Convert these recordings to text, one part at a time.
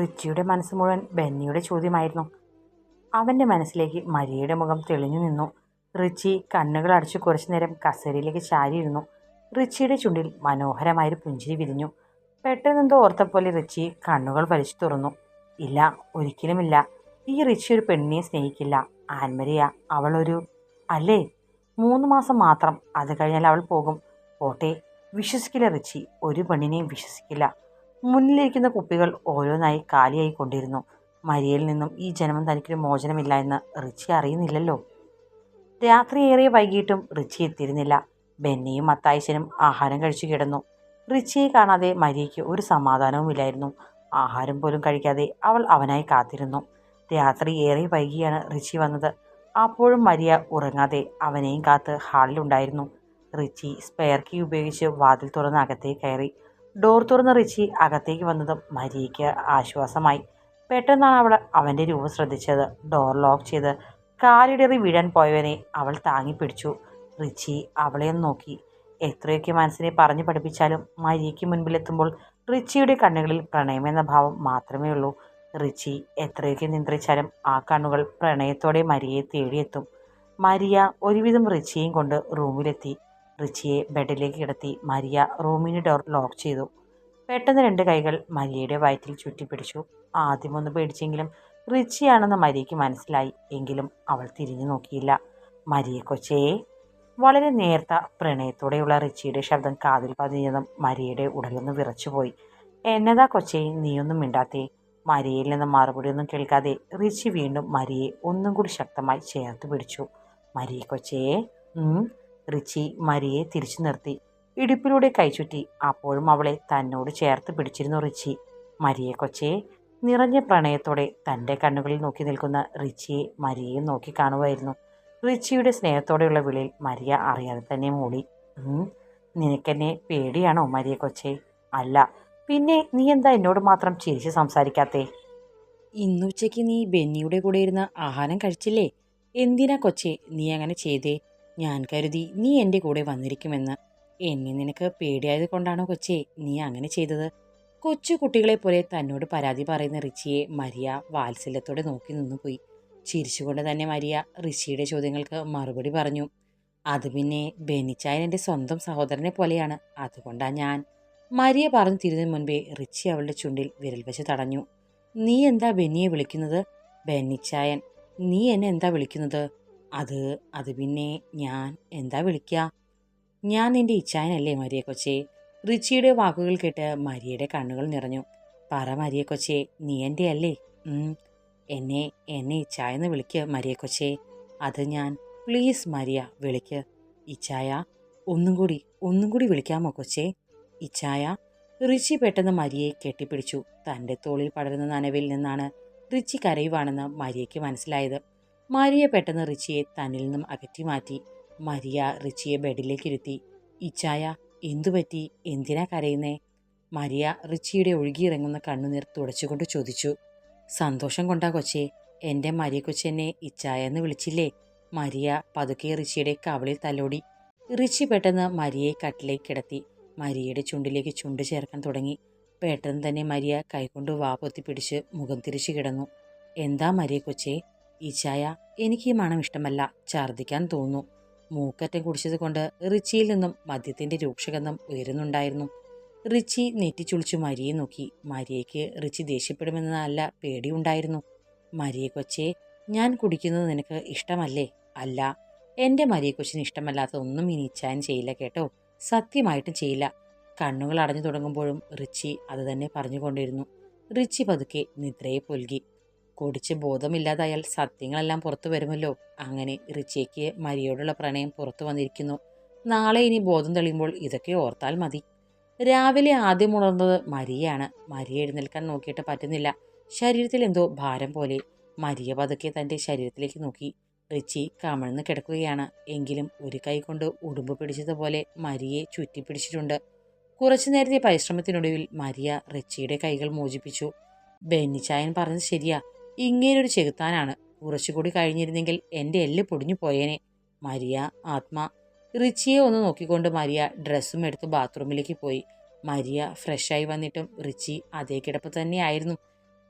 റിച്ചിയുടെ മനസ്സ് മുഴുവൻ ബെന്നിയുടെ ചോദ്യമായിരുന്നു. അവന്റെ മനസ്സിലേക്ക് മരിയയുടെ മുഖം തെളിഞ്ഞു നിന്നു. റിച്ചി കണ്ണുകൾ അടച്ചു കുറച്ചു നേരം കസേരയിലേക്ക് ചാരിയിരുന്നു. റിച്ചിയുടെ ചുണ്ടിൽ മനോഹരമായൊരു പുഞ്ചിരി വിരിഞ്ഞു. പെട്ടെന്നെന്തോ പോലെ റിച്ചി കണ്ണുകൾ വലിച്ചു തുറന്നു. ഇല്ല ഒരിക്കലുമില്ല. ഈ റിച്ചി ഒരു പെണ്ണിനെ സ്നേഹിക്കില്ല. ആൻമരിയ അവളൊരു അല്ലേ? മൂന്ന് മാസം മാത്രം അത് കഴിഞ്ഞാൽ അവൾ പോകും. പോട്ടെ വിശ്വസിക്കില്ല റിച്ചി. ഒരു പെണ്ണിനെയും വിശ്വസിക്കില്ല. മുന്നിലിരിക്കുന്ന കുപ്പികൾ ഓരോന്നായി കാലിയായി കൊണ്ടിരുന്നു. മരിയയിൽ നിന്നും ഈ ജന്മം തനിക്കൊരു മോചനമില്ല എന്ന് റിച്ചി അറിയുന്നില്ലല്ലോ. രാത്രി ഏറെ വൈകിട്ടും റിച്ചി എത്തിയിരുന്നില്ല. ബെന്നിയും മത്തായിച്ചനും ആഹാരം കഴിച്ചു കിടന്നു. റിച്ചിയെ കാണാതെ മരിയയ്ക്ക് ഒരു സമാധാനവുമില്ലായിരുന്നു ആഹാരം പോലും കഴിക്കാതെ അവൾ അവനായി കാത്തിരുന്നു. രാത്രി ഏറെ വൈകിയാണ് റിച്ചി വന്നത്. അപ്പോഴും മരിയ ഉറങ്ങാതെ അവനെയും കാത്ത് ഹാളിലുണ്ടായിരുന്നു. റിച്ചി സ്പെയർ കീ ഉപയോഗിച്ച് വാതിൽ തുറന്ന് അകത്തേക്ക് കയറി. ഡോർ തുറന്ന് റിച്ചി അകത്തേക്ക് വന്നതും മരിയയ്ക്ക് ആശ്വാസമായി. പെട്ടെന്നാണ് അവൾ അവന്റെ രൂപം ശ്രദ്ധിച്ചത്. ഡോർ ലോക്ക് ചെയ്ത് കാലിടറി വീഴാൻ പോയവനെ അവൾ താങ്ങിപ്പിടിച്ചു റിച്ചി അവളെ നോക്കി. എത്രയൊക്കെ മനസ്സിനെ പറഞ്ഞു പഠിപ്പിച്ചാലും മരിയയ്ക്ക് മുൻപിലെത്തുമ്പോൾ റിച്ചിയുടെ കണ്ണുകളിൽ പ്രണയമെന്ന ഭാവം മാത്രമേ ഉള്ളൂ. റിച്ചി എത്രയൊക്കെ നിയന്ത്രിച്ചാലും ആ കണ്ണുകൾ പ്രണയത്തോടെ മരിയെ തേടിയെത്തും. മരിയ ഒരുവിധം റിച്ചിയും കൊണ്ട് റൂമിലെത്തി. റിച്ചിയെ ബെഡിലേക്ക് കിടത്തി മരിയ റൂമിന് ഡോർ ലോക്ക് ചെയ്തു. പെട്ടെന്ന് രണ്ട് കൈകൾ മരിയയുടെ വയറ്റിൽ ചുറ്റിപ്പിടിച്ചു. ആദ്യം ഒന്ന് പേടിച്ചെങ്കിലും റിച്ചിയാണെന്ന് മരിയയ്ക്ക് മനസ്സിലായി. എങ്കിലും അവൾ തിരിഞ്ഞു നോക്കിയില്ല. മരിയ കൊച്ചേ. വളരെ നേർത്ത പ്രണയത്തോടെയുള്ള റിച്ചിയുടെ ശബ്ദം കാതിൽ പതിഞ്ഞതും മരിയയുടെ ഉടലൊന്ന് വിറച്ചുപോയി. എന്നതാ കൊച്ചേ നീയൊന്നും മിണ്ടാത്തേ. മരിയയിൽ നിന്ന് മറുപടിയൊന്നും കേൾക്കാതെ റിച്ചി വീണ്ടും മരിയെ ഒന്നും കൂടി ശക്തമായി ചേർത്ത് പിടിച്ചു. മരിയെ കൊച്ചേ. റിച്ചി മരിയെ തിരിച്ചു നിർത്തി. ഇടുപ്പിലൂടെ കൈചുറ്റി. അപ്പോഴും അവളെ തന്നോട് ചേർത്ത് പിടിച്ചിരുന്നു റിച്ചി. മരിയെ കൊച്ചേ നിറഞ്ഞ പ്രണയത്തോടെ തന്റെ കണ്ണുകളിൽ നോക്കി നിൽക്കുന്ന റിച്ചിയെ മരിയയെ നോക്കി കാണുമായിരുന്നു. റിച്ചിയുടെ സ്നേഹത്തോടെയുള്ള വിളിയിൽ മരിയ അറിയാതെ തന്നെ "ഉം, നിനക്കെന്നെ പേടിയാണോ മരിയ കൊച്ചേ? അല്ല. പിന്നെ നീ എന്താ എന്നോട് മാത്രം ചിരിച്ച് സംസാരിക്കാത്തേ? ഇന്നുച്ചയ്ക്ക് നീ ബെന്നിയുടെ കൂടെ ഇരുന്ന് ആഹാരം കഴിച്ചില്ലേ? എന്തിനാ കൊച്ചേ നീ അങ്ങനെ ചെയ്തേ? ഞാൻ കരുതി നീ എന്റെ കൂടെ വന്നിരിക്കുമെന്ന്. എന്നെ നിനക്ക് പേടിയായത് കൊണ്ടാണോ കൊച്ചേ? നീ അങ്ങനെ ചെയ്തത്. കൊച്ചു കുട്ടികളെ പോലെ തന്നോട് പരാതി പറയുന്ന റിച്ചിയെ മരിയ വാത്സല്യത്തോടെ നോക്കി നിന്നുപോയി ചിരിച്ചുകൊണ്ട് തന്നെ മരിയ റിച്ചിയുടെ ചോദ്യങ്ങൾക്ക് മറുപടി പറഞ്ഞു. അത് പിന്നെ ബെനിച്ചായൻ എന്റെ സ്വന്തം സഹോദരനെ പോലെയാണ്. അതുകൊണ്ടാ ഞാൻ. മരിയ പറഞ്ഞു തിരിഞ്ഞതിന് മുൻപേ റിച്ചി അവളുടെ ചുണ്ടിൽ വിരൽ വെച്ച് തടഞ്ഞു. നീ എന്താ ബെന്നിയെ വിളിക്കുന്നത്? ബെന്നിച്ചായൻ. നീ എന്നെ എന്താ വിളിക്കുന്നത്? അത് അത് പിന്നെ ഞാൻ എന്താ വിളിക്കുക ഞാൻ നിന്റെ ഇച്ചായനല്ലേ മരിയ കൊച്ചേ? റിച്ചിയുടെ വാക്കുകൾ കേട്ട് മരിയയുടെ കണ്ണുകൾ നിറഞ്ഞു. പറ മരിയ കൊച്ചേ നീ എന്റെ അല്ലേ. എന്നെ എന്നെ ഇച്ചായെന്ന് വിളിക്ക് മരിയ കൊച്ചേ. അത് ഞാൻ. പ്ലീസ് മരിയ വിളിക്ക്. ഇച്ചായ ഒന്നും കൂടി ഒന്നും കൂടി വിളിക്കാമോ കൊച്ചേ? ഇച്ചായ റിച്ചി പെട്ടെന്ന് മരിയെ കെട്ടിപ്പിടിച്ചു. തന്റെ തോളിൽ പടരുന്ന നനവിൽ നിന്നാണ് റിച്ചി കരയുവാണെന്ന് മരിയയ്ക്ക് മനസ്സിലായത്. മരിയ പെട്ടെന്ന് റിച്ചിയെ തന്നിൽ നിന്നും അകറ്റി മാറ്റി. മരിയ റിച്ചിയെ ബെഡിലേക്ക് ഇരുത്തി ഇച്ചായ എന്തുപറ്റി എന്തിനാ കരയുന്നേ? മരിയ റിച്ചിയുടെ ഒഴുകിയിറങ്ങുന്ന കണ്ണുനീർ തുടച്ചുകൊണ്ട് ചോദിച്ചു. സന്തോഷം കൊണ്ടാ കൊച്ചേ. എന്റെ മരിയ കൊച്ചെന്നെ ഇച്ചായ എന്ന് വിളിച്ചില്ലേ? മരിയ പതുക്കെ റിച്ചിയുടെ കവളിൽ തലോടി. റിച്ചി പെട്ടെന്ന് മരിയെ കട്ടിലേക്ക് കിടത്തി. മരിയയുടെ ചുണ്ടിലേക്ക് ചുണ്ട് ചേർക്കാൻ തുടങ്ങി. പെട്ടെന്ന് തന്നെ മരിയ കൈകൊണ്ട് വാ പൊത്തി പിടിച്ച് മുഖം തിരിച്ചു കിടന്നു. എന്താ മരിയ കൊച്ചേ ഈ ചായ എനിക്ക് ഈ മണം ഇഷ്ടമല്ല. ഛർദ്ദിക്കാൻ തോന്നുന്നു. മൂക്കറ്റം കുടിച്ചത് കൊണ്ട് റിച്ചിയിൽ നിന്നും മദ്യത്തിന്റെ രൂക്ഷഗന്ധം ഉയരുന്നുണ്ടായിരുന്നു. റിച്ചി നെറ്റിച്ചുളിച്ചു മരിയെ നോക്കി. മരിയയ്ക്ക് റിച്ചി ദേഷ്യപ്പെടുമെന്ന നല്ല പേടിയുണ്ടായിരുന്നു. മരിയെ കൊച്ചെ ഞാൻ കുടിക്കുന്നത് നിനക്ക് ഇഷ്ടമല്ലേ? അല്ല എന്റെ മരിയെ കൊച്ചിന് ഇഷ്ടമല്ലാത്ത ഒന്നും ഇനി ഇച്ഛാൻ ചെയ്യില്ല കേട്ടോ. സത്യമായിട്ടും ചെയ്യില്ല. കണ്ണുകൾ അടഞ്ഞു തുടങ്ങുമ്പോഴും റിച്ചി അത് തന്നെ പറഞ്ഞുകൊണ്ടിരുന്നു. റിച്ചി പതുക്കെ നിദ്രയെ പുൽകി. കുടിച്ച് ബോധമില്ലാതായാൽ സത്യങ്ങളെല്ലാം പുറത്തു വരുമല്ലോ? അങ്ങനെ റിച്ചയ്ക്ക് മരിയോടുള്ള പ്രണയം പുറത്തു വന്നിരിക്കുന്നു. നാളെ ഇനി ബോധം തെളിയുമ്പോൾ ഇതൊക്കെ ഓർത്താൽ മതി. രാവിലെ ആദ്യം ഉണർന്നത് മരിയാണ് മരിയ എഴുന്നേൽക്കാൻ നോക്കിയിട്ട് പറ്റുന്നില്ല. ശരീരത്തിൽ എന്തോ ഭാരം പോലെ. മരിയ പതുക്കെ തന്റെ ശരീരത്തിലേക്ക് നോക്കി. റിച്ചി കമഴ്ന്ന് കിടക്കുകയാണ്. എങ്കിലും ഒരു കൈ കൊണ്ട് ഉടുമ്പ് പിടിച്ചതുപോലെ മരിയെ ചുറ്റിപ്പിടിച്ചിട്ടുണ്ട്. കുറച്ചു നേരത്തെ പരിശ്രമത്തിനൊടുവിൽ മരിയ റിച്ചിയുടെ കൈകൾ മോചിപ്പിച്ചു. ബെന്നിച്ചായൻ പറഞ്ഞത് ശരിയാ. ഇങ്ങനൊരു ചെകുത്താനാണ്. കുറച്ചുകൂടി കഴിഞ്ഞിരുന്നെങ്കിൽ എന്റെ എല്ല് പൊടിഞ്ഞു പോയേനെ. മരിയ ആത്മ. റിച്ചിയെ ഒന്ന് നോക്കിക്കൊണ്ട് മരിയ ഡ്രസ്സും എടുത്ത് ബാത്റൂമിലേക്ക് പോയി. മരിയ ഫ്രഷായി വന്നിട്ടും റിച്ചി അതേ കിടപ്പ് തന്നെയായിരുന്നു.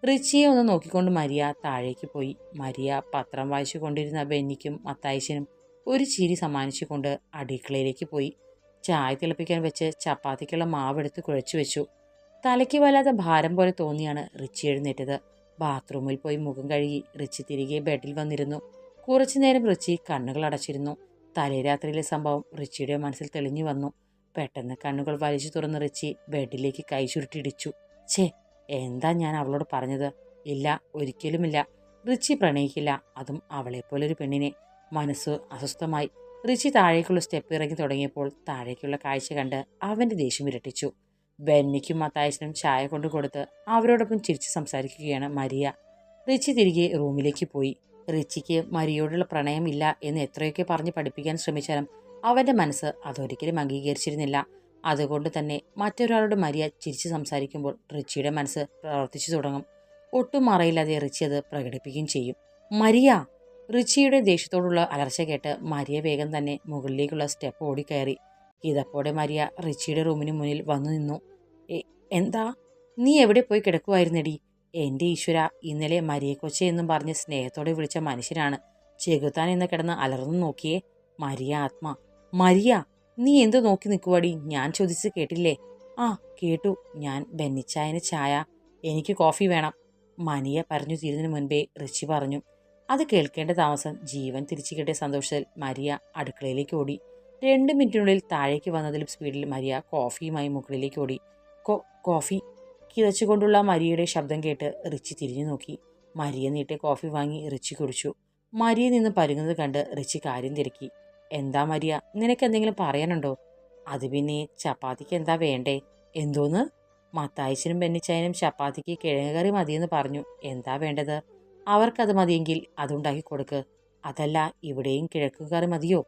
റിച്ചിയെ ഒന്ന് നോക്കിക്കൊണ്ട് മരിയ താഴേക്ക് പോയി. മരിയ പത്രം വായിച്ചു കൊണ്ടിരുന്ന ബെന്നിക്കും മത്തായിശനും ഒരു ചിരി സമ്മാനിച്ചുകൊണ്ട് അടുക്കളയിലേക്ക് പോയി. ചായ തിളപ്പിക്കാൻ വെച്ച് ചപ്പാത്തിക്കുള്ള മാവെടുത്ത് കുഴച്ചു വെച്ചു. തലയ്ക്ക് വല്ലാത്ത ഭാരം പോലെ തോന്നിയാണ് റിച്ചി എഴുന്നേറ്റത്. ബാത്റൂമിൽ പോയി മുഖം കഴുകി റിച്ചി തിരികെ ബെഡിൽ വന്നിരുന്നു. കുറച്ചു നേരം റിച്ചി കണ്ണുകൾ അടച്ചിരുന്നു. തലേ രാത്രിയിലെ സംഭവം റിച്ചിയുടെ മനസ്സിൽ തെളിഞ്ഞു വന്നു. പെട്ടെന്ന് കണ്ണുകൾ വലിച്ചു തുറന്ന് റിച്ചി ബെഡിലേക്ക് കൈ ചുരുട്ടിടിച്ചു ഛേ എന്താ ഞാൻ അവളോട് പറഞ്ഞത്? ഇല്ല ഒരിക്കലുമില്ല. റിച്ചി പ്രണയിക്കില്ല. അതും അവളെപ്പോലൊരു പെണ്ണിനെ. മനസ്സ് അസ്വസ്ഥമായി. റിച്ചി താഴേക്കുള്ള സ്റ്റെപ്പ് ഇറങ്ങി തുടങ്ങിയപ്പോൾ താഴേക്കുള്ള കാഴ്ച കണ്ട് അവന്റെ ദേഷ്യം ഇരട്ടിച്ചു. ബെന്നിക്കും മത്തായച്ചനും ചായ കൊണ്ട് കൊടുത്ത് അവരോടൊപ്പം ചിരിച്ച് സംസാരിക്കുകയാണ് മരിയ. റിച്ചി തിരികെ റൂമിലേക്ക് പോയി. റിച്ചിക്ക് മരിയോടുള്ള പ്രണയമില്ല എന്ന് എത്രയൊക്കെ പറഞ്ഞ് പഠിപ്പിക്കാൻ ശ്രമിച്ചാലും അവന്റെ മനസ്സ് അതൊരിക്കലും അംഗീകരിച്ചിരുന്നില്ല. അതുകൊണ്ട് തന്നെ മറ്റൊരാളോട് മരിയ ചിരിച്ച് സംസാരിക്കുമ്പോൾ റിച്ചിയുടെ മനസ്സ് പ്രവർത്തിച്ചു തുടങ്ങും. ഒട്ടും മറയില്ലാതെ റിച്ചി അത് പ്രകടിപ്പിക്കുകയും ചെയ്യും. മരിയ! റിച്ചിയുടെ ദേഷ്യത്തോടുള്ള അലർച്ച കേട്ട് മരിയ വേഗം തന്നെ മുകളിലേക്കുള്ള സ്റ്റെപ്പ് ഓടിക്കയറി. ഇതപ്പോടെ മരിയ റിച്ചിയുടെ റൂമിന് മുന്നിൽ വന്നു നിന്നു. എന്താ? നീ എവിടെ പോയി കിടക്കുമായിരുന്നെടി എന്റെ ഈശ്വര ഇന്നലെ മരിയ കൊച്ചെ എന്നും പറഞ്ഞ് സ്നേഹത്തോടെ വിളിച്ച മനുഷ്യനാണ്. ചെകുത്താൻ എന്ന് കിടന്ന് അലർന്നു നോക്കിയേ. മരിയ ആത്മ. മരിയ നീ എന്ത് നോക്കി നിൽക്കുവാടി? ഞാൻ ചോദിച്ച് കേട്ടില്ലേ? ആ കേട്ടു. ഞാൻ ബെന്നിച്ചായന് ചായ. എനിക്ക് കോഫി വേണം. മനിയ പറഞ്ഞു തീരുന്നതിന് മുൻപേ റിച്ചി പറഞ്ഞു. അത് കേൾക്കേണ്ട താമസം ജീവൻ തിരിച്ചു കിട്ടിയ സന്തോഷത്തിൽ മരിയ അടുക്കളയിലേക്ക് ഓടി. രണ്ട് മിനിറ്റിനുള്ളിൽ താഴേക്ക് വന്നതിലും സ്പീഡിൽ മരിയ കോഫിയുമായി മുകളിലേക്ക് ഓടി. കോ കോഫി കിതച്ചുകൊണ്ടുള്ള മരിയയുടെ ശബ്ദം കേട്ട് റിച്ചി തിരിഞ്ഞു നോക്കി. മരിയ നീട്ടി കോഫി വാങ്ങി റിച്ചി കുടിച്ചു. മരിയ നിന്ന് പരുങ്ങുന്നത് കണ്ട് റിച്ചി കാര്യം തിരക്കി. എന്താ മരിയ? നിനക്ക് എന്തെങ്കിലും പറയാനുണ്ടോ? അത് പിന്നെ ചപ്പാത്തിക്ക് എന്താ വേണ്ടേ? എന്തോന്ന്? മത്തായച്ചനും ബെന്നിച്ചായനും ചപ്പാത്തിക്ക് കിഴങ്ങ് കറി മതിയെന്ന് പറഞ്ഞു. എന്താ വേണ്ടത്? അവർക്കത് മതിയെങ്കിൽ അതുണ്ടാക്കി കൊടുക്ക്. അതല്ല ഇവിടെയും കിഴക്ക് കറി മതിയോ?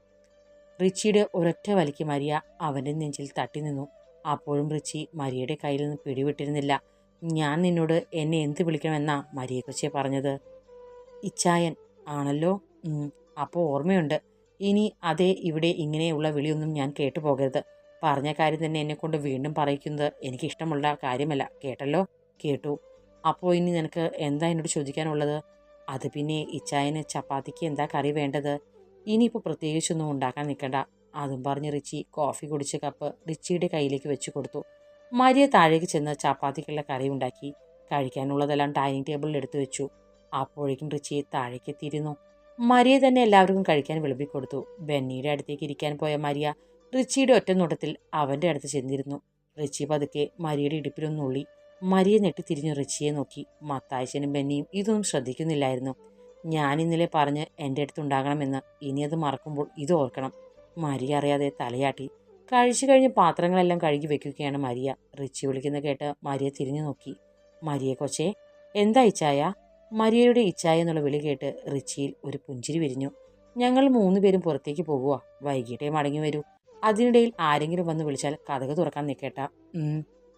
റിച്ചിയുടെ ഒരൊറ്റ വലിക്ക് മരിയ അവന്റെ നെഞ്ചിൽ തട്ടി നിന്നു. അപ്പോഴും റിച്ചി മരിയയുടെ കയ്യിൽ നിന്ന് പിടിവിട്ടിരുന്നില്ല. ഞാൻ നിന്നോട് എന്നെ എന്ത് വിളിക്കണമെന്നാ മരിയെക്കുറിച്ച് പറഞ്ഞത്? ഇച്ചായൻ ആണല്ലോ? അപ്പോൾ ഓർമ്മയുണ്ട്. ഇനി അതേ ഇവിടെ ഇങ്ങനെയുള്ള വിളിയൊന്നും ഞാൻ കേട്ടു പോകരുത്. പറഞ്ഞ കാര്യം തന്നെ എന്നെക്കൊണ്ട് വീണ്ടും പറയിക്കുന്നത് എനിക്കിഷ്ടമുള്ള കാര്യമല്ല. കേട്ടല്ലോ? കേട്ടു. അപ്പോൾ ഇനി നിനക്ക് എന്താ എന്നോട് ചോദിക്കാനുള്ളത്? അത് പിന്നെ ഇച്ചായന് ചപ്പാത്തിക്ക് എന്താ കറി വേണ്ടത്? ഇനിയിപ്പോൾ പ്രത്യേകിച്ചൊന്നും ഉണ്ടാക്കാൻ നിൽക്കണ്ട. അതും പറഞ്ഞ് റിച്ചി കോഫി കുടിച്ച കപ്പ് റിച്ചിയുടെ കയ്യിലേക്ക് വെച്ച് കൊടുത്തു. മരിയ താഴേക്ക് ചെന്ന് ചപ്പാത്തിക്കുള്ള കറി ഉണ്ടാക്കി. കഴിക്കാനുള്ളതെല്ലാം ഡൈനിങ് ടേബിളിൽ എടുത്തു വെച്ചു. അപ്പോഴേക്കും റിച്ചി താഴേക്ക് എത്തിയിരുന്നു മരിയ തന്നെ എല്ലാവർക്കും കഴിക്കാൻ വിളമ്പിക്കൊടുത്തു ബെന്നിയുടെ അടുത്തേക്ക് ഇരിക്കാൻ പോയ മരിയ റിച്ചിയുടെ ഒറ്റ നോട്ടത്തിൽ അവന്റെ അടുത്ത് ചെന്നിരുന്നു. റിച്ചി പതുക്കെ മരിയയുടെ ഇടുപ്പിലൊന്നുള്ളി മരിയ ഞെട്ടി തിരിഞ്ഞു റിച്ചിയെ നോക്കി. മത്തായച്ചനും ബെന്നിയും ഇതൊന്നും ശ്രദ്ധിക്കുന്നില്ലായിരുന്നു. ഞാൻ ഇന്നലെ പറഞ്ഞ് എന്റെ അടുത്തുണ്ടാകണമെന്ന് ഇനി അത് മറക്കുമ്പോൾ ഇത് ഓർക്കണം. മരിയ അറിയാതെ തലയാട്ടി. കഴിച്ചു കഴിഞ്ഞ് പാത്രങ്ങളെല്ലാം കഴുകി വെക്കുകയാണ് മരിയ. റിച്ചി വിളിക്കുന്ന കേട്ട് മരിയ തിരിഞ്ഞു നോക്കി. മരിയ കൊച്ചേ എന്താ ഇച്ചായ മരിയയുടെ ഇച്ചായ എന്നുള്ള വിളി കേട്ട് റിച്ചിയിൽ ഒരു പുഞ്ചിരി വിരിഞ്ഞു. ഞങ്ങൾ പേരും പുറത്തേക്ക് പോകുക വൈകിട്ടേ മടങ്ങി വരൂ. അതിനിടയിൽ ആരെങ്കിലും വന്ന് വിളിച്ചാൽ കഥക തുറക്കാൻ നിൽക്കേട്ട.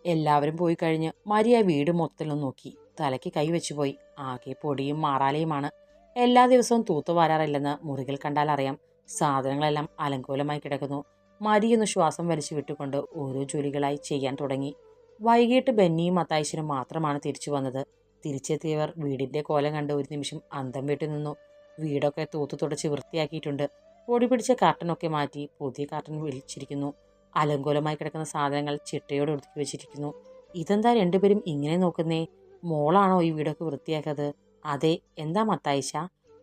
എല്ലാവരും പോയി കഴിഞ്ഞ് മരിയ വീട് മൊത്തം നോക്കി. തലയ്ക്ക് കൈവച്ചു പോയി ആകെ പൊടിയും മാറാലയുമാണ്. എല്ലാ ദിവസവും തൂത്തുവാരാറില്ലെന്ന് മുറികൾ കണ്ടാൽ അറിയാം. സാധനങ്ങളെല്ലാം അലങ്കോലമായി കിടക്കുന്നു. മരിയെന്ന് ശ്വാസം വലിച്ചു വിട്ടുകൊണ്ട് ഓരോ ജോലികളായി ചെയ്യാൻ തുടങ്ങി. വൈകിട്ട് ബെന്നിയും മത്തായിശനും മാത്രമാണ് തിരിച്ചു വന്നത്. തിരിച്ചെത്തിയവർ വീടിന്റെ കോലം കണ്ട് ഒരു നിമിഷം അന്തം വിട്ടു നിന്നു. വീടൊക്കെ തൂത്തു തുടച്ച് വൃത്തിയാക്കിയിട്ടുണ്ട്. പൊടി പിടിച്ച കാർട്ടനൊക്കെ മാറ്റി പുതിയ കാർട്ടൺ വിളിച്ചിരിക്കുന്നു അലങ്കോലമായി കിടക്കുന്ന സാധനങ്ങൾ ചിട്ടയോടെ ഒതുക്കി വെച്ചിരിക്കുന്നു. ഇതെന്താ രണ്ടുപേരും ഇങ്ങനെ നോക്കുന്നേ? മോളാണോ ഈ വീടൊക്കെ വൃത്തിയാക്കത് അതെ എന്താ മത്തായിശ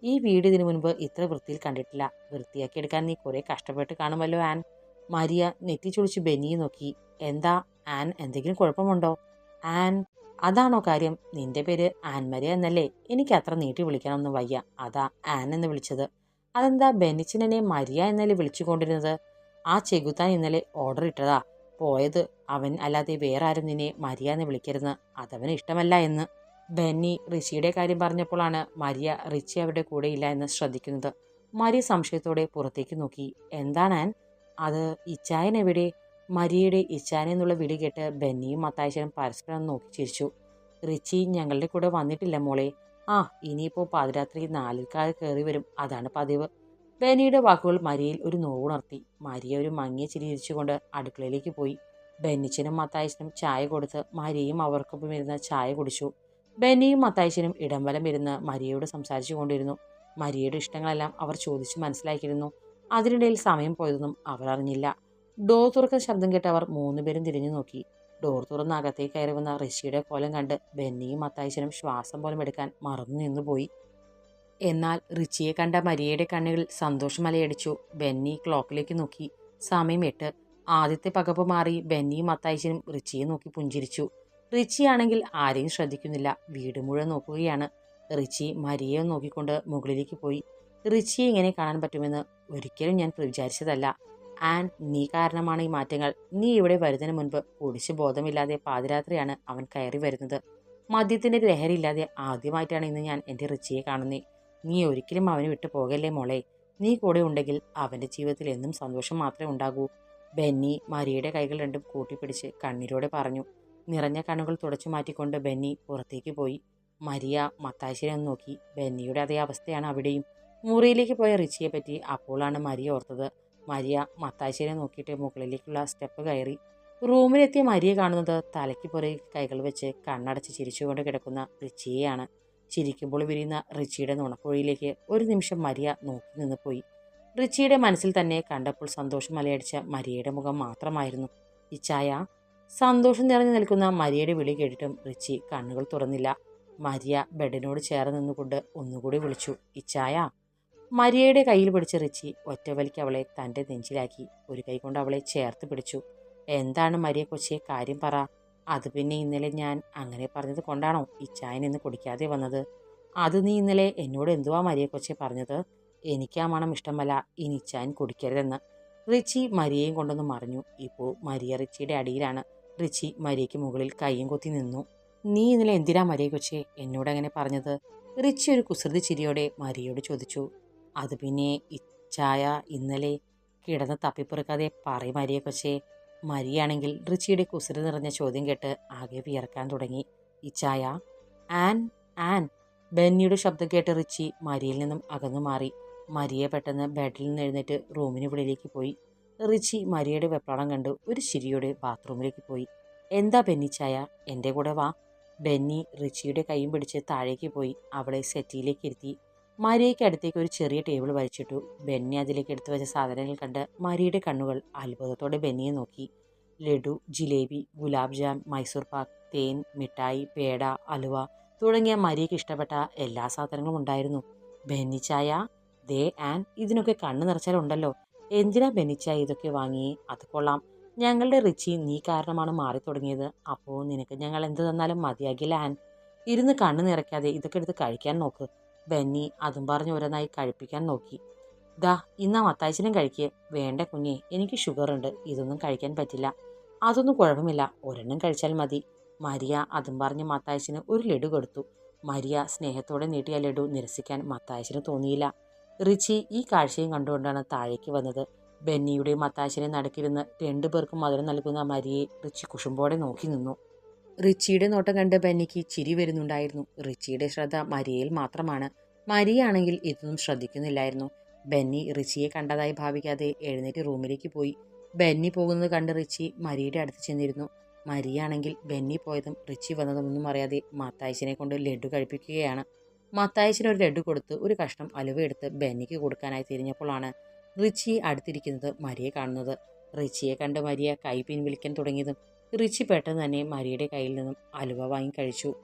ഈ വീട് ഇതിനു മുൻപ് ഇത്ര വൃത്തിയിൽ കണ്ടിട്ടില്ല. വൃത്തിയാക്കി എടുക്കാൻ നീ കുറെ കഷ്ടപ്പെട്ട് കാണുമല്ലോ ആൻ. മരിയ നെറ്റി ചുളിച്ച് ബെന്നിയെ നോക്കി. എന്താ ആൻ എന്തെങ്കിലും കുഴപ്പമുണ്ടോ? ആൻ അതാണോ കാര്യം? നിന്റെ പേര് ആൻമരിയ എന്നല്ലേ? എനിക്ക് അത്ര നീട്ടി വിളിക്കാനൊന്നും വയ്യ. അതാ ആൻ എന്ന് വിളിച്ചത്. അതെന്താ ബെന്നിച്ചനെ മരിയ എന്നല്ലേ വിളിച്ചുകൊണ്ടിരുന്നത്? ആ ചെകുത്താൻ ഇന്നലെ ഓർഡർ ഇട്ടതാ. പോയത് അവൻ അല്ലാതെ വേറെ ആരും നിന്നെ മരിയ എന്ന് വിളിക്കരുത്. അതവന് ഇഷ്ടമല്ല എന്ന്. ബെന്നി റിച്ചിയുടെ കാര്യം പറഞ്ഞപ്പോഴാണ് മരിയ റിച്ചി അവരുടെ കൂടെയില്ല എന്ന് ശ്രദ്ധിക്കുന്നത്. മരി സംശയത്തോടെ പുറത്തേക്ക് നോക്കി. എന്താണ് അത് ഇച്ചായൻ എവിടെ? മരിയയുടെ ഇച്ചാനെ എന്നുള്ള വിളി കേട്ട് ബെന്നിയും അത്താഴ്ചനും പരസ്പരം നോക്കി ചിരിച്ചു. റിച്ചി ഞങ്ങളുടെ കൂടെ വന്നിട്ടില്ല മോളെ. ആ ഇനിയിപ്പോൾ പാതിരാത്രി നാലിൽക്കാൽ കയറി വരും. അതാണ് പതിവ്. ബെന്നിയുടെ വാക്കുകൾ മരിയയിൽ ഒരു നോവുണർത്തി. മരിയ ഒരു മങ്ങിയ ചിരി ചിരിച്ചുകൊണ്ട് അടുക്കളയിലേക്ക് പോയി. ബെന്നിച്ചനും മത്തായച്ചനും ചായ കൊടുത്ത് മരിയയും അവർക്കൊപ്പം ഇരുന്ന് ചായ കുടിച്ചു. ബെന്നിയും മത്തായിച്ചനും ഇടംവലം ഇരുന്ന് മരിയയോട് സംസാരിച്ചു കൊണ്ടിരുന്നു. മരിയയുടെ ഇഷ്ടങ്ങളെല്ലാം അവർ ചോദിച്ചു മനസ്സിലാക്കിയിരുന്നു. അതിനിടയിൽ സമയം പോയതൊന്നും അവർ അറിഞ്ഞില്ല. ഡോർ തുറക്കുന്ന ശബ്ദം കേട്ട് അവർ മൂന്നുപേരും തിരിഞ്ഞു നോക്കി. ഡോർ തുറന്ന് അകത്തേക്ക് കയറി വന്ന ഋഷിയുടെ കോലം കണ്ട് ബെന്നിയും മത്തായിച്ചനും ശ്വാസം പോലും എടുക്കാൻ മറന്നു നിന്നുപോയി എന്നാൽ റിച്ചിയെ കണ്ട മരിയയുടെ കണ്ണുകളിൽ സന്തോഷം അലയടിച്ചു. ബെന്നി ക്ലോക്കിലേക്ക് നോക്കി. സമയം എട്ട്. ആദ്യത്തെ പകപ്പ് മാറി ബെന്നിയും മത്തായിച്ചനും റിച്ചിയെ നോക്കി പുഞ്ചിരിച്ചു. റിച്ചിയാണെങ്കിൽ ആരെയും ശ്രദ്ധിക്കുന്നില്ല. വീട് മുഴുവൻ നോക്കുകയാണ്. റിച്ചി മരിയെ നോക്കിക്കൊണ്ട് മുകളിലേക്ക് പോയി. റിച്ചിയെ ഇങ്ങനെ കാണാൻ പറ്റുമെന്ന് ഒരിക്കലും ഞാൻ വിചാരിച്ചതല്ല. ആൻഡ് നീ കാരണമാണ് ഈ മാറ്റങ്ങൾ. നീ ഇവിടെ വരുന്നതിന് മുൻപ് കുടിച്ച് ബോധമില്ലാതെ പാതിരാത്രിയാണ് അവൻ കയറി വരുന്നത്. മദ്യത്തിന്റെ ലഹരിയില്ലാതെ ആദ്യമായിട്ടാണ് ഇന്ന് ഞാൻ എന്റെ റിച്ചിയെ കാണുന്നത് നീ ഒരിക്കലും അവനെ വിട്ടു പോകല്ലേ മോളെ. നീ കൂടെ ഉണ്ടെങ്കിൽ അവന്റെ ജീവിതത്തിൽ എന്നും സന്തോഷം മാത്രമേ ഉണ്ടാകൂ. ബെന്നി മരിയുടെ കൈകൾ രണ്ടും കൂട്ടിപ്പിടിച്ച് കണ്ണീരോടെ പറഞ്ഞു. നിറഞ്ഞ കണ്ണുകൾ തുടച്ചു മാറ്റിക്കൊണ്ട് ബെന്നി പുറത്തേക്ക് പോയി. മരിയ മത്താശ്ശേരി ഒന്ന് നോക്കി. ബെന്നിയുടെ അതേ അവസ്ഥയാണ് അവിടെയും. മുറിയിലേക്ക് പോയ റിച്ചിയെ പറ്റി അപ്പോളാണ് മരിയ ഓർത്തത്. മരിയ മത്താശ്ശേരി നോക്കിയിട്ട് മുകളിലേക്കുള്ള സ്റ്റെപ്പ് കയറി. റൂമിലെത്തിയ മരിയെ കാണുന്നത് തലയ്ക്ക് പുറകിൽ കൈകൾ വെച്ച് കണ്ണടച്ച് ചിരിച്ചുകൊണ്ട് കിടക്കുന്ന റിച്ചിയെയാണ്. ചിരിക്കുമ്പോൾ വിരിയുന്ന റിച്ചിയുടെ നുണക്കുഴിയിലേക്ക് ഒരു നിമിഷം മരിയ നോക്കി നിന്ന് പോയി. റിച്ചിയുടെ മനസ്സിൽ തന്നെ കണ്ടപ്പോൾ സന്തോഷം മലയടിച്ച മരിയയുടെ മുഖം മാത്രമായിരുന്നു. ഇച്ചായ സന്തോഷം നിറഞ്ഞു നിൽക്കുന്ന മരിയയുടെ വിളി കേട്ടിട്ടും റിച്ചി കണ്ണുകൾ തുറന്നില്ല. മരിയ ബെഡിനോട് ചേർന്ന് നിന്നുകൊണ്ട് ഒന്നുകൂടി വിളിച്ചു. ഇച്ചായ മരിയയുടെ കയ്യിൽ പിടിച്ച റിച്ചി ഒറ്റവലിക്ക് അവളെ തന്റെ നെഞ്ചിലാക്കി ഒരു കൈ കൊണ്ട് അവളെ ചേർത്ത് പിടിച്ചു. എന്താണ് മരിയ കൊച്ചിയെ കാര്യം പറ. അത് പിന്നെ ഇന്നലെ ഞാൻ അങ്ങനെ പറഞ്ഞത് കൊണ്ടാണോ ഇച്ചായൻ ഇന്ന് കുടിക്കാതെ വന്നത്? അത് നീ ഇന്നലെ എന്നോട് എന്തുവാ മരിയെ കൊച്ചെ പറഞ്ഞത്? എനിക്ക് മണം ഇഷ്ടമല്ല. ഇനി ഇച്ചായൻ കുടിക്കരുതെന്ന്. റിച്ചി മരിയയും കൊണ്ടൊന്ന് മറിഞ്ഞു. ഇപ്പോൾ മരിയ റിച്ചിയുടെ അടിയിലാണ്. റിച്ചി മരിയയ്ക്ക് മുകളിൽ കൈയും കൊത്തി നിന്നു. നീ ഇന്നലെ എന്തിനാ മരിയ കൊച്ചെ? എന്നോട് അങ്ങനെ പറഞ്ഞത്? റിച്ചി ഒരു കുസൃതി ചിരിയോടെ മരിയോട് ചോദിച്ചു. അത് പിന്നെ ഇച്ചായ ഇന്നലെ കിടന്ന് തപ്പിപ്പുറക്കാതെ പറയും മരിയ കൊച്ചേ. മരിയാണെങ്കിൽ റിച്ചിയുടെ കുസൃതി നിറഞ്ഞ ചോദ്യം കേട്ട് ആകെ വിയർക്കാൻ തുടങ്ങി. ഇച്ചായ ആൻ ആൻ ബെന്നിയുടെ ശബ്ദം കേട്ട് റിച്ചി മരിയിൽ നിന്നും അകന്നു മാറി. മരിയെ പെട്ടെന്ന് ബെഡിൽ നിന്ന് എഴുന്നേറ്റ് റൂമിന് വെളിയിലേക്ക് പോയി. റിച്ചി മരിയയുടെ വെപ്രാളം കണ്ട് ഒരു ചിരിയോടെ ബാത്റൂമിലേക്ക് പോയി. എന്താ ബെന്നി ചായ? എന്റെ കൂടെ വാ. ബെന്നി റിച്ചിയുടെ കൈയും പിടിച്ച് താഴേക്ക് പോയി അവളെ സെറ്റിയിലേക്ക് ഇരുത്തി. മരിയയ്ക്ക് അടുത്തേക്ക് ഒരു ചെറിയ ടേബിൾ വലിച്ചിട്ടു. ബെന്നി അതിലേക്ക് എടുത്തു വെച്ച സാധനങ്ങൾ കണ്ട് മരിയുടെ കണ്ണുകൾ അത്ഭുതത്തോടെ ബെന്നിയെ നോക്കി. ലഡു ജിലേബി ഗുലാബ് ജാം മൈസൂർ പാക്ക് തേൻ മിഠായി പേട അലുവ തുടങ്ങിയ മരിയയ്ക്ക് ഇഷ്ടപ്പെട്ട എല്ലാ സാധനങ്ങളും ഉണ്ടായിരുന്നു. ബെന്നി ചായ? ദേ ആൻ ഇതിനൊക്കെ കണ്ണു നിറച്ചാലുണ്ടല്ലോ. എന്തിനാ ബെനിച്ച ഇതൊക്കെ വാങ്ങി? അത് കൊള്ളാം. ഞങ്ങളുടെ റിച്ചി നീ കാരണമാണ് മാറി തുടങ്ങിയത്. അപ്പോൾ നിനക്ക് ഞങ്ങൾ എന്ത് തന്നാലും മതിയാകില്ല ആൻ. ഇരുന്ന് കണ്ണു നിറയ്ക്കാതെ ഇതൊക്കെ എടുത്ത് കഴിക്കാൻ നോക്ക്. ബെന്നി അതും പറഞ്ഞ് ഓരോന്നായി കഴിപ്പിക്കാൻ നോക്കി. ദാ ഇന്നാ മത്തായച്ചനും കഴിക്കുക വേണ്ട കുഞ്ഞെ എനിക്ക് ഷുഗർ ഉണ്ട് ഇതൊന്നും കഴിക്കാൻ പറ്റില്ല. അതൊന്നും കുഴപ്പമില്ല. ഒരെണ്ണം കഴിച്ചാൽ മതി. മരിയ അതും പറഞ്ഞ് മത്തായച്ചന് ഒരു ലഡു കൊടുത്തു. മരിയ സ്നേഹത്തോടെ നീട്ടിയ ലഡു നിരസിക്കാൻ മത്തായച്ചന് തോന്നിയില്ല. റിച്ചി ഈ കാഴ്ചയും കണ്ടുകൊണ്ടാണ് താഴേക്ക് വന്നത്. ബെന്നിയുടെയും മത്താശനെ നടുക്കിരുന്ന് രണ്ടുപേർക്കും മധുരം നൽകുന്ന മരിയെ റിച്ചി കുഷുമ്പോടെ നോക്കി നിന്നു. റിച്ചിയുടെ നോട്ടം കണ്ട് ബെന്നിക്ക് ചിരി വരുന്നുണ്ടായിരുന്നു. റിച്ചിയുടെ ശ്രദ്ധ മരിയയിൽ മാത്രമാണ്. മരിയാണെങ്കിൽ ഇതൊന്നും ശ്രദ്ധിക്കുന്നില്ലായിരുന്നു. ബെന്നി റിച്ചിയെ കണ്ടതായി ഭാവിക്കാതെ എഴുന്നേറ്റ് റൂമിലേക്ക് പോയി. ബെന്നി പോകുന്നത് കണ്ട് റിച്ചി മരിയുടെ അടുത്ത് ചെന്നിരുന്നു. മരിയാണെങ്കിൽ ബെന്നി പോയതും റിച്ചി വന്നതും ഒന്നും അറിയാതെ മത്തായച്ചനെ കൊണ്ട് ലഡു കഴിപ്പിക്കുകയാണ്. മത്തായച്ചന് ഒരു ലഡു കൊടുത്ത് ഒരു കഷ്ണം അലുവ എടുത്ത് ബെന്നിക്ക് കൊടുക്കാനായി തിരിഞ്ഞപ്പോഴാണ് റിച്ചിയെ അടുത്തിരിക്കുന്നത് മരിയെ കാണുന്നത്. റിച്ചിയെ കണ്ട് മരിയ കൈ പിൻവലിക്കാൻ തുടങ്ങിയതും റിച്ചി പെട്ടെന്ന് തന്നെ മരിയുടെ കയ്യിൽ നിന്നും അലുവ വാങ്ങി കഴിച്ചു.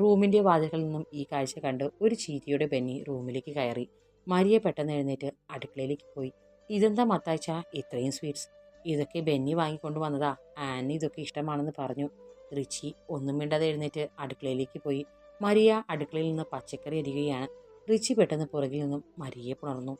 റൂമിന്റെ വാതിൽകളിൽ നിന്നും ഈ കാഴ്ച കണ്ട് ഒരു ചീത്തയുടെ ബെന്നി റൂമിലേക്ക് കയറി. മരിയെ പെട്ടെന്ന് എഴുന്നേറ്റ് അടുക്കളയിലേക്ക് പോയി. ഇതെന്താ മത്താഴ്ച ഇത്രയും സ്വീറ്റ്സ്. ഇതൊക്കെ ബെന്നി വാങ്ങിക്കൊണ്ട് വന്നതാ. ആനി ഇതൊക്കെ ഇഷ്ടമാണെന്ന് പറഞ്ഞു. റിച്ചി ഒന്നും മിണ്ടാതെ എഴുന്നേറ്റ് അടുക്കളയിലേക്ക് പോയി. മരിയ അടുക്കളയിൽ നിന്ന് പച്ചക്കറി അരിയുകയാണ്. റിച്ചി പെട്ടെന്ന് പുറകിൽ നിന്നും മരിയെ പുണർന്നു.